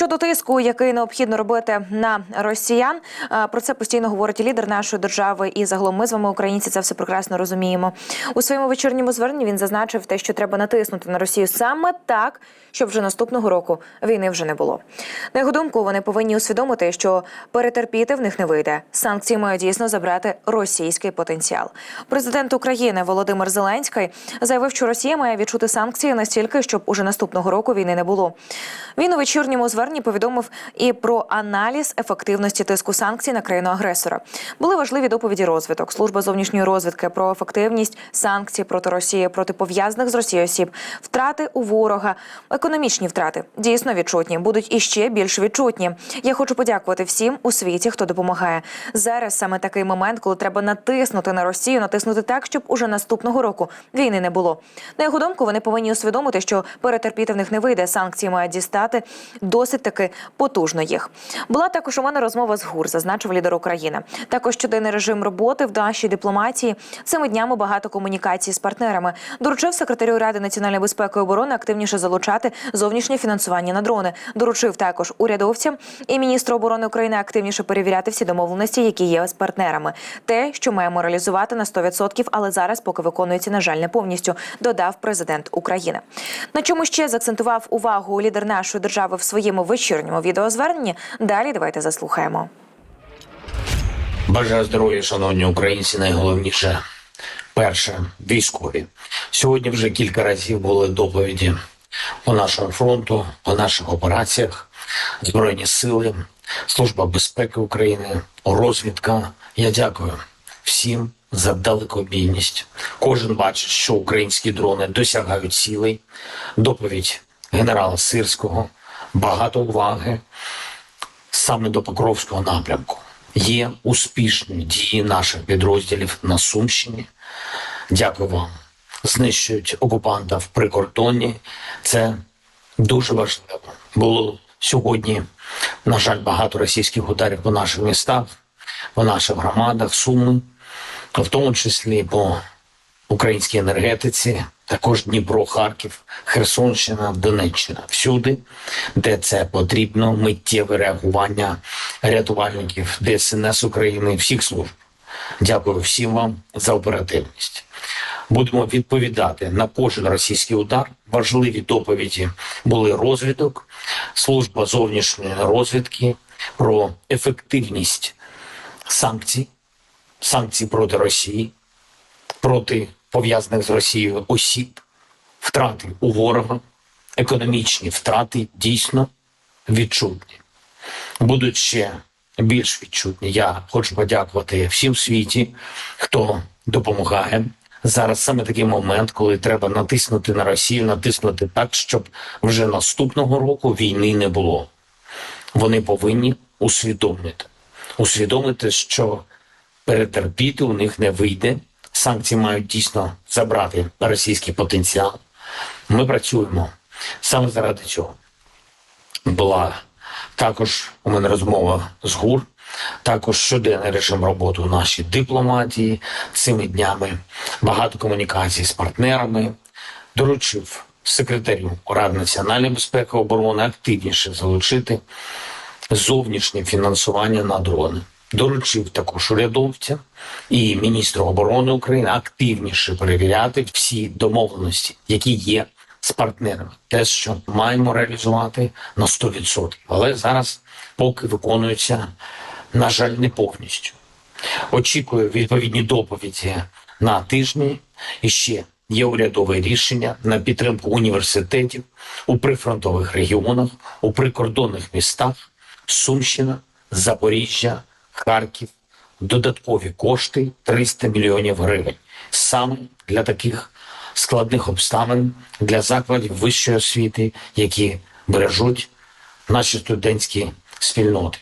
Щодо тиску, який необхідно робити на росіян, е, про це постійно говорить лідер нашої держави. І загалом ми з вами, українці, це все прекрасно розуміємо. У своєму вечірньому зверненні він зазначив те, що треба натиснути на Росію саме так, щоб вже наступного року війни вже не було. На його думку, вони повинні усвідомити, що перетерпіти в них не вийде. Санкції мають дійсно забрати російський потенціал. Президент України Володимир Зеленський заявив, що Росія має відчути санкції настільки, щоб уже наступного року війни не було. Він у вечірньому зверненні повідомив і про аналіз ефективності тиску санкцій на країну агресора. Були важливі доповіді розвиток, служба зовнішньої розвідки про ефективність санкцій проти Росії, проти пов'язаних з Росією осіб, втрати у ворога, економічні втрати дійсно відчутні, будуть іще більш відчутні. Я хочу подякувати всім у світі, хто допомагає. Зараз саме такий момент, коли треба натиснути на Росію, натиснути так, щоб уже наступного року війни не було. На його думку, вони повинні усвідомити, що перетерпіти в них не вийде. Санкції мають дістати досить таки потужно їх. Була також у мене розмова з ГУР, зазначив лідер України. Також щоденний режим роботи в нашій дипломатії. Цими днями багато комунікацій з партнерами. Доручив секретарю Ради національної безпеки і оборони активніше залучати зовнішнє фінансування на дрони. Доручив також урядовцям і міністру оборони України активніше перевіряти всі домовленості, які є з партнерами. Те, що маємо реалізувати на 100%, але зараз поки виконується, на жаль, не повністю, додав президент України. На чому ще заакцентував увагу лідер нашої держави в своєму вечірньому відеозверненні. Далі давайте заслухаємо. Бажаю здоров'я, шановні українці. Найголовніше перше військові. Сьогодні вже кілька разів були доповіді по нашому фронту, по наших операціях, Збройні сили, Служба безпеки України, розвідка. Я дякую всім за далекобійність. Кожен бачить, що українські дрони досягають цілей. Доповідь генерала Сирського, багато уваги саме до Покровського напрямку. Є успішні дії наших підрозділів на Сумщині. Дякую вам. Знищують окупанта в прикордонні. Це дуже важливо. Було сьогодні, на жаль, багато російських ударів по наших містах, по наших громадах, Суми, в тому числі по українській енергетиці, також Дніпро, Харків, Херсонщина, Донеччина. Всюди, де це потрібно, миттєве реагування рятувальників ДСНС України, всіх служб. Дякую всім вам за оперативність. Будемо відповідати на кожен російський удар. Важливі доповіді були розвідок, служба зовнішньої розвідки про ефективність санкцій, санкцій проти Росії, проти пов'язаних з Росією осіб, втрати у ворога, економічні втрати дійсно відчутні. Будуть ще більш відчутні. Я хочу подякувати всім світі, хто допомагає. Зараз саме такий момент, коли треба натиснути на Росію, натиснути так, щоб вже наступного року війни не було. Вони повинні усвідомити, усвідомити, що перетерпіти у них не вийде. Санкції мають дійсно забрати російський потенціал. Ми працюємо саме заради цього. Була також у мене розмова з ГУР, також щоденний режим роботи у нашій дипломатії цими днями. Багато комунікацій з партнерами. Доручив секретарю Ради національної безпеки і оборони активніше залучити зовнішнє фінансування на дрони. Доручив також урядовцям і міністру оборони України активніше перевіряти всі домовленості, які є з партнерами. Те, що маємо реалізувати на 100%. Але зараз поки виконується, на жаль, не повністю. Очікую відповідні доповіді на тижні. І ще є урядове рішення на підтримку університетів у прифронтових регіонах, у прикордонних містах Сумщина, Запоріжжя, Харків. Додаткові кошти 300 мільйонів гривень саме для таких складних обставин для закладів вищої освіти, які бережуть наші студентські спільноти,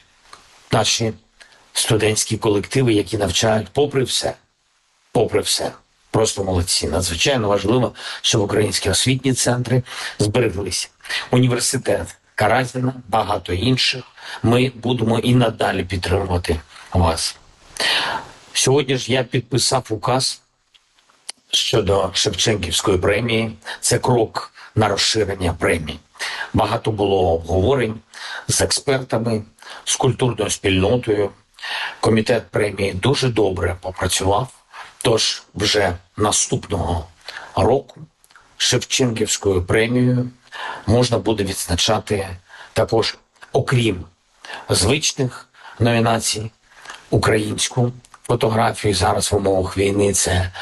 наші студентські колективи, які навчають попри все, попри все. Просто молодці. Надзвичайно важливо, щоб українські освітні центри збереглися. Університет Каразіна, багато інших. Ми будемо і надалі підтримувати вас. Сьогодні ж я підписав указ щодо Шевченківської премії. Це крок на розширення премій. Багато було обговорень з експертами, з культурною спільнотою. Комітет премії дуже добре попрацював. Тож вже наступного року Шевченківською премією можна буде відзначати також, окрім звичних номінацій, українську фотографію. Зараз в умовах війни це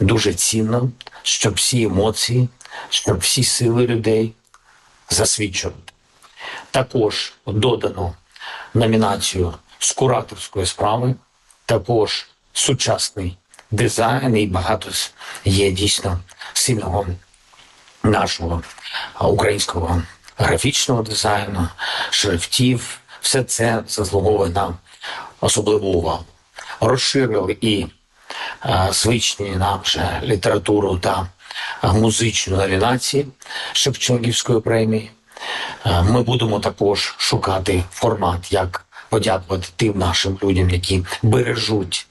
дуже цінно, щоб всі емоції, щоб всі сили людей засвідчувати. Також додано номінацію з кураторської справи, також сучасний дизайн і багато є дійсно сильного нашого українського графічного дизайну, шрифтів. Все це заслуговує на особливу увагу. Розширили і звичні нам вже літературу та музичну номінації Шевченківської премії. Ми будемо також шукати формат, як подякувати тим нашим людям, які бережуть,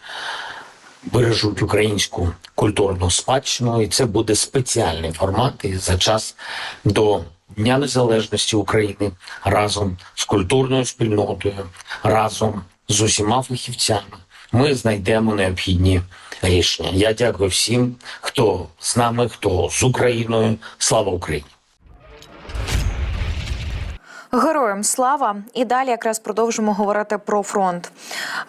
бережуть українську культурну спадщину, і це буде спеціальний формат. І за час до Дня Незалежності України разом з культурною спільнотою, разом з усіма фахівцями ми знайдемо необхідні рішення. Я дякую всім, хто з нами, хто з Україною. Слава Україні! Героям слава і далі якраз продовжимо говорити про фронт.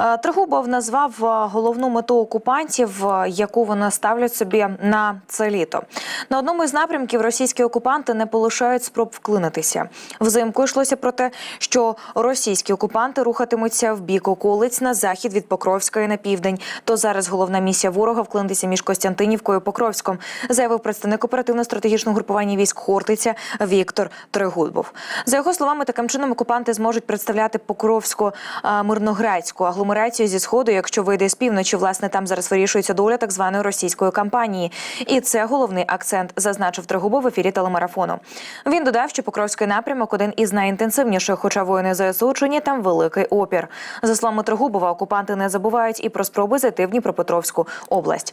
Е, Тригубов назвав е, головну мету окупантів, е, яку вони ставлять собі на це літо. На одному із напрямків російські окупанти не полишають спроб вклинитися. Взимку йшлося про те, що російські окупанти рухатимуться в бік околиць на захід від Покровська і на південь. То зараз головна місія ворога вклинитися між Костянтинівкою і Покровськом, заявив представник оперативно-стратегічного групування військ Хортиця Віктор Тригубов. За його словами, таким чином окупанти зможуть представляти Покровську а, мирноградську агломерацію зі сходу, якщо вийде з півночі. Власне, там зараз вирішується доля так званої російської кампанії. І це головний акцент, зазначив Тригубов в ефірі телемарафону. Він додав, що Покровський напрямок один із найінтенсивніших, хоча воїни чинять там великий опір. За словами Тригубова, окупанти не забувають і про спроби зайти в Дніпропетровську область.